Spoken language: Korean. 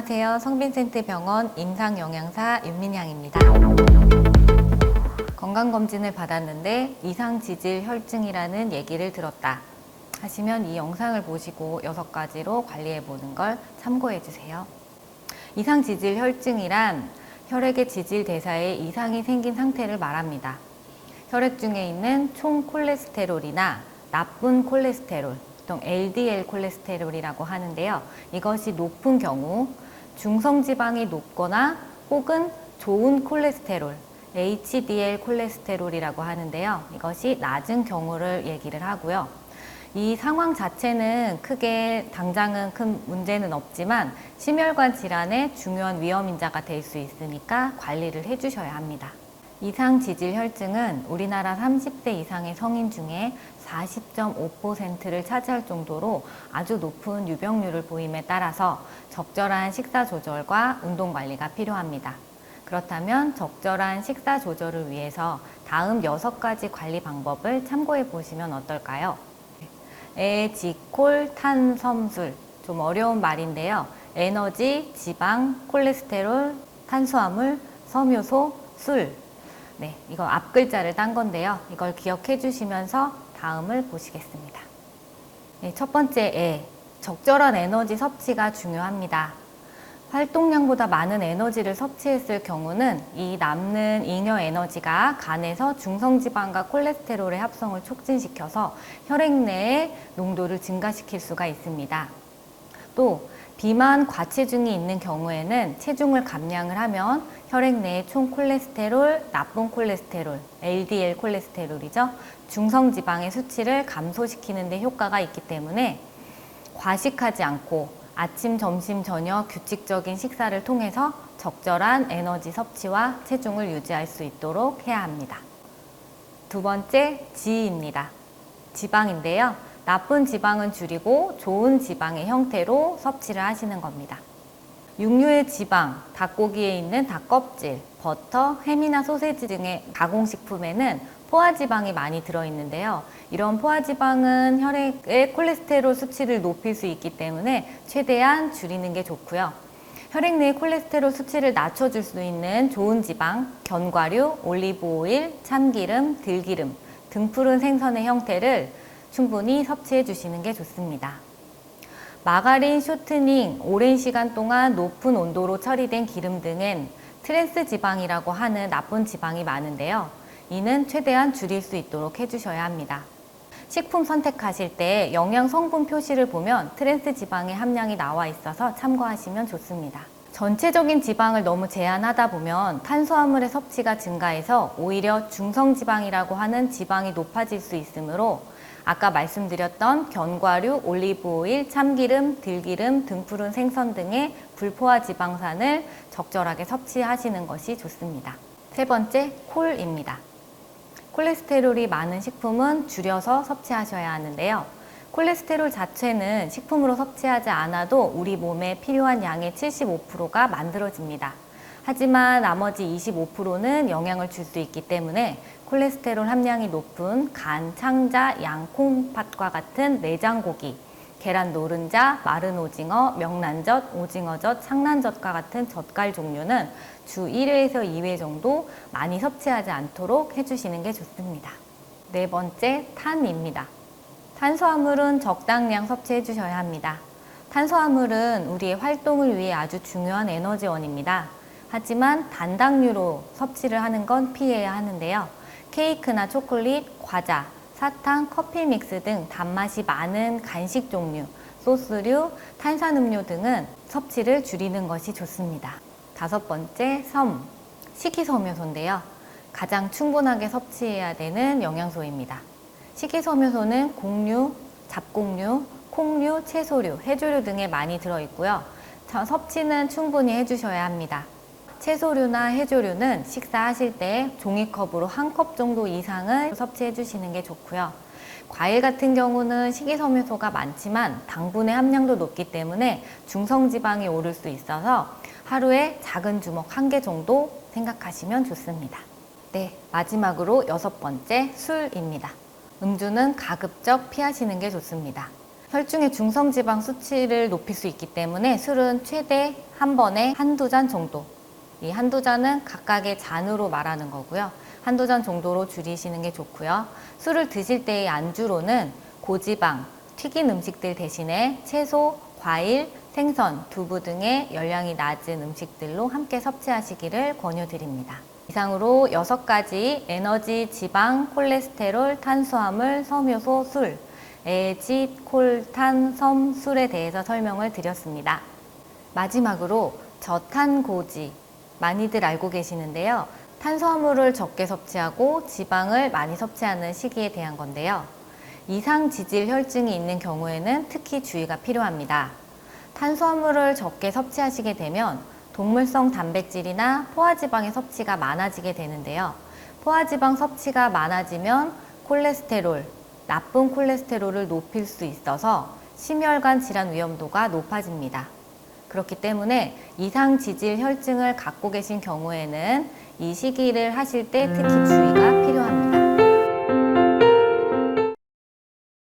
안녕하세요. 성빈센트 병원 임상영양사 윤민양입니다. 건강검진을 받았는데 이상지질 혈증이라는 얘기를 들었다. 하시면 이 영상을 보시고 여섯 가지로 관리해 보는 걸 참고해 주세요. 이상지질 혈증이란 혈액의 지질 대사에 이상이 생긴 상태를 말합니다. 혈액 중에 있는 총 콜레스테롤이나 나쁜 콜레스테롤, 보통 LDL 콜레스테롤이라고 하는데요. 이것이 높은 경우 중성 지방이 높거나 혹은 좋은 콜레스테롤, HDL 콜레스테롤이라고 하는데요. 이것이 낮은 경우를 얘기를 하고요. 이 상황 자체는 크게 당장은 큰 문제는 없지만 심혈관 질환의 중요한 위험 인자가 될 수 있으니까 관리를 해 주셔야 합니다. 이상 지질 혈증은 우리나라 30대 이상의 성인 중에 40.5%를 차지할 정도로 아주 높은 유병률을 보임에 따라서 적절한 식사 조절과 운동 관리가 필요합니다. 그렇다면 적절한 식사 조절을 위해서 다음 여섯 가지 관리 방법을 참고해 보시면 어떨까요? 에지콜 탄섬술 좀 어려운 말인데요. 에너지, 지방, 콜레스테롤, 탄수화물, 섬유소, 술. 네, 이거 앞 글자를 딴 건데요. 이걸 기억해 주시면서 다음을 보시겠습니다. 네, 첫 번째 에 적절한 에너지 섭취가 중요합니다. 활동량보다 많은 에너지를 섭취했을 경우는 이 남는 잉여 에너지가 간에서 중성지방과 콜레스테롤의 합성을 촉진시켜서 혈액 내의 농도를 증가시킬 수가 있습니다. 또 비만 과체중이 있는 경우에는 체중을 감량을 하면 혈액 내의 총 콜레스테롤, 나쁜 콜레스테롤, LDL 콜레스테롤이죠. 중성 지방의 수치를 감소시키는 데 효과가 있기 때문에 과식하지 않고 아침, 점심, 저녁 규칙적인 식사를 통해서 적절한 에너지 섭취와 체중을 유지할 수 있도록 해야 합니다. 두 번째, 지입니다. 지방인데요. 나쁜 지방은 줄이고 좋은 지방의 형태로 섭취를 하시는 겁니다. 육류의 지방, 닭고기에 있는 닭껍질, 버터, 햄이나 소세지 등의 가공식품에는 포화지방이 많이 들어있는데요. 이런 포화지방은 혈액의 콜레스테롤 수치를 높일 수 있기 때문에 최대한 줄이는 게 좋고요. 혈액 내 콜레스테롤 수치를 낮춰줄 수 있는 좋은 지방, 견과류, 올리브오일, 참기름, 들기름, 등푸른 생선의 형태를 충분히 섭취해 주시는 게 좋습니다. 마가린, 쇼트닝, 오랜 시간 동안 높은 온도로 처리된 기름 등은 트랜스 지방이라고 하는 나쁜 지방이 많은데요. 이는 최대한 줄일 수 있도록 해주셔야 합니다. 식품 선택하실 때 영양 성분 표시를 보면 트랜스 지방의 함량이 나와 있어서 참고하시면 좋습니다. 전체적인 지방을 너무 제한하다 보면 탄수화물의 섭취가 증가해서 오히려 중성지방이라고 하는 지방이 높아질 수 있으므로 아까 말씀드렸던 견과류, 올리브오일, 참기름, 들기름, 등푸른 생선 등의 불포화 지방산을 적절하게 섭취하시는 것이 좋습니다. 세 번째, 콜입니다. 콜레스테롤이 많은 식품은 줄여서 섭취하셔야 하는데요. 콜레스테롤 자체는 식품으로 섭취하지 않아도 우리 몸에 필요한 양의 75%가 만들어집니다. 하지만 나머지 25%는 영향을 줄 수 있기 때문에 콜레스테롤 함량이 높은 간, 창자, 양, 콩팥과 같은 내장고기, 계란 노른자, 마른 오징어, 명란젓, 오징어젓, 상란젓과 같은 젓갈 종류는 주 1회에서 2회 정도 많이 섭취하지 않도록 해주시는 게 좋습니다. 네 번째, 탄입니다. 탄수화물은 적당량 섭취해 주셔야 합니다. 탄수화물은 우리의 활동을 위해 아주 중요한 에너지원입니다. 하지만 단당류로 섭취를 하는 건 피해야 하는데요. 케이크나 초콜릿, 과자, 사탕, 커피 믹스 등 단맛이 많은 간식 종류, 소스류, 탄산음료 등은 섭취를 줄이는 것이 좋습니다. 다섯 번째, 섬. 식이섬유소인데요. 가장 충분하게 섭취해야 되는 영양소입니다. 식이섬유소는 곡류, 잡곡류, 콩류, 채소류, 해조류 등에 많이 들어있고요. 섭취는 충분히 해주셔야 합니다. 채소류나 해조류는 식사하실 때 종이컵으로 한 컵 정도 이상을 섭취해 주시는 게 좋고요. 과일 같은 경우는 식이섬유소가 많지만 당분의 함량도 높기 때문에 중성지방이 오를 수 있어서 하루에 작은 주먹 한 개 정도 생각하시면 좋습니다. 네, 마지막으로 여섯 번째 술입니다. 음주는 가급적 피하시는 게 좋습니다. 혈중의 중성지방 수치를 높일 수 있기 때문에 술은 최대 한 번에 한두 잔 정도. 이 한두 잔은 각각의 잔으로 말하는 거고요. 한두 잔 정도로 줄이시는 게 좋고요. 술을 드실 때의 안주로는 고지방, 튀긴 음식들 대신에 채소, 과일, 생선, 두부 등의 열량이 낮은 음식들로 함께 섭취하시기를 권유드립니다. 이상으로 6가지 에너지, 지방, 콜레스테롤, 탄수화물, 섬유소, 술, 에지, 콜, 탄, 섬, 술에 대해서 설명을 드렸습니다. 마지막으로 저탄고지 많이들 알고 계시는데요. 탄수화물을 적게 섭취하고 지방을 많이 섭취하는 시기에 대한 건데요. 이상 지질 혈증이 있는 경우에는 특히 주의가 필요합니다. 탄수화물을 적게 섭취하시게 되면 동물성 단백질이나 포화지방의 섭취가 많아지게 되는데요. 포화지방 섭취가 많아지면 콜레스테롤, 나쁜 콜레스테롤을 높일 수 있어서 심혈관 질환 위험도가 높아집니다. 그렇기 때문에 이상 지질 혈증을 갖고 계신 경우에는 이 시기를 하실 때 특히 주의가